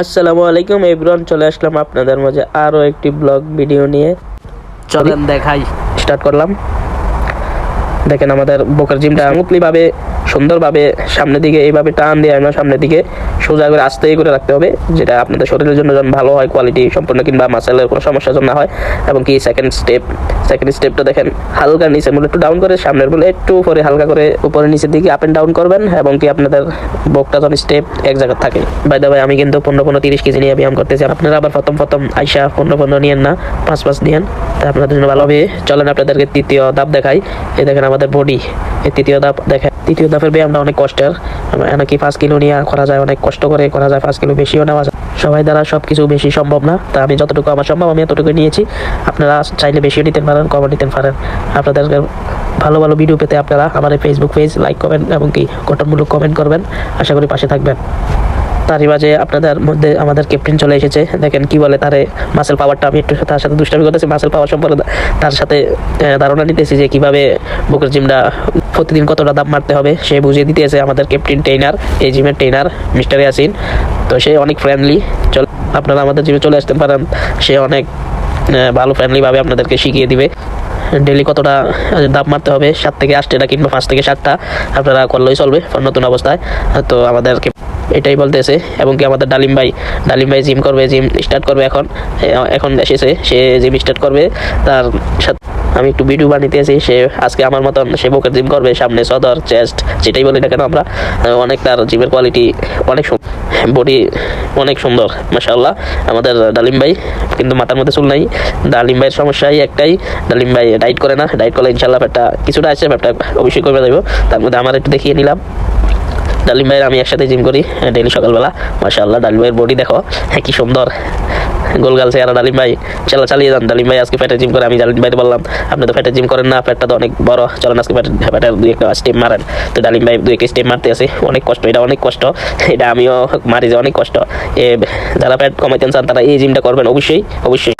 আসসালামু আলাইকুম এভরিওয়ান চলে আসলাম আপনাদের মাঝে আরও একটি ব্লগ ভিডিও নিয়ে। চলেন দেখাই। স্টার্ট করলাম। দেখেন আমাদের বোকার জিমটা স্মুথলি ভাবে সুন্দরভাবে সামনের দিকে এইভাবে টান দিয়ে আমরা সামনের দিকে। সোজা করে আস্তে করে রাখতে হবে, যেটা আপনাদের শরীরের জন্য যেন ভালো হয় কোয়ালিটি সম্পূর্ণ কিংবা মাসেলের কোনো সমস্যা যেন না হয়। এবং কি সেকেন্ড স্টেপ সেকেন্ড স্টেপটা দেখেন, হালকা নিচে মূল একটু ডাউন করে, সামনের বলে একটু উপরে হালকা করে উপরে নিচের দিকে আপ এন্ড ডাউন করবেন, এবং কি আপনাদের বকটা যেন স্টেপ এক জায়গায় থাকে। বাই দা ভাই আমি কিন্তু পনেরো পনেরো তিরিশ কেজি নিয়ে ব্যায়াম করতেছি আপনারা আবার প্রথম প্রথম আইসা পনেরো পনেরো নিয়েন না, পাঁচ পাঁচ নিয়েন, তা আপনাদের জন্য ভালো হবে। চলেন আপনাদেরকে তৃতীয় ধাপ দেখাই। এ দেখেন আমাদের বডি এই তৃতীয় ধাপ দেখেন। তৃতীয় ধাপের ব্যায়ামটা অনেক কষ্টের। নাকি পাঁচ কিলো নিয়ে করা যায়, অনেক কষ্ট করে করা যায়, পাঁচ কিলো বেশিও নেওয়া যায়। সবাই দ্বারা সব কিছু বেশি সম্ভব না, তা আমি যতটুকু আমার সম্ভব, আমি এতটুকু নিয়েছি। আপনারা চাইলে বেশিও নিতে পারেন, কমও নিতে পারেন। আপনাদের ভালো ভালো ভিডিও পেতে আপনারা আমার ফেসবুক পেজ লাইক করবেন এবং কি গঠনমূলক কমেন্ট করবেন। আশা করি পাশে থাকবেন। তারই মাঝে আপনাদের মধ্যে আমাদের ক্যাপ্টেন চলে এসেছে। দেখেন কি বলে তারে মাসেল পাওয়ারটা আমি একটু তার সাথে দুষ্টামি করতেছি মাসেল পাওয়ার সম্পর্কে তার সাথে ধারণা নিতেছি যে কীভাবে বুকের জিমটা প্রতিদিন কতটা দাম মারতে হবে। সে বুঝিয়ে দিতেছে আমাদের ক্যাপ্টেন ট্রেনার এই জিমের ট্রেনার মিস্টার ইয়াসিন তো সে অনেক ফ্রেন্ডলি চল, আপনারা আমাদের জিমে চলে আসতে পারেন। সে অনেক ভালো ফ্রেন্ডলিভাবে আপনাদেরকে শিখিয়ে দিবে। ডেলি কতটা দাম মারতে হবে, সাত থেকে আটটা কিংবা পাঁচ থেকে সাতটা, আপনারা করলেই চলবে নতুন অবস্থায়। তো আমাদেরকে এটাই বলতেছে, এবং কি আমাদের ডালিম ভাই ডালিম ভাই জিম করবে জিম স্টার্ট করবে এখন এখন এসেছে, সে জিম স্টার্ট করবে, তার সাথে আমি একটু ভিডিও বানিয়েছি সে আজকে আমার মতন সে বুকের জিম করবে, সামনে সদর চেস্ট যেটাই বলি না কেন আমরা অনেক তার জিমের কোয়ালিটি অনেক বডি অনেক সুন্দর, মাশাআল্লাহ, আমাদের ডালিম ভাই, কিন্তু মাথার মধ্যে চুল নাই, ডালিম ভাইয়ের সমস্যাই একটাই, ডালিম ভাই ডাইট করে না ডাইট করলে ইনশাল্লাহ পেটটা কিছুটা আছে পেটটা অবশ্যই করবে দেবো, তার মধ্যে আমার একটু দেখিয়ে নিলাম। ডালিম ভাইয়ের আমি একসাথে জিম করি ডেলি সকালবেলা। মাশাআল্লাহ, ডালিম ভাইয়ের বডি দেখো হ্যাঁ কি সুন্দর। গোলগাল চেহারা, ডালিম ভাই। চালা, চালিয়ে যান, ডালিম ভাই, আজকে পেটে জিম করে, আমি ডালিম ভাইতে বললাম, আপনি তো পেটে জিম করেন না পেটটা তো অনেক বড়, চলেন আজকে পেটে পেটের দুই একটা স্টেপ মারেন। তো ডালিম ভাই, দুই একটা স্টেপ মারতে আছে, অনেক কষ্ট, এটা অনেক কষ্ট, এটা আমিও মারি যে অনেক কষ্ট। এ, যারা পেট কমাইতেন চান, তারা এই জিমটা করবেন, অবশ্যই অবশ্যই।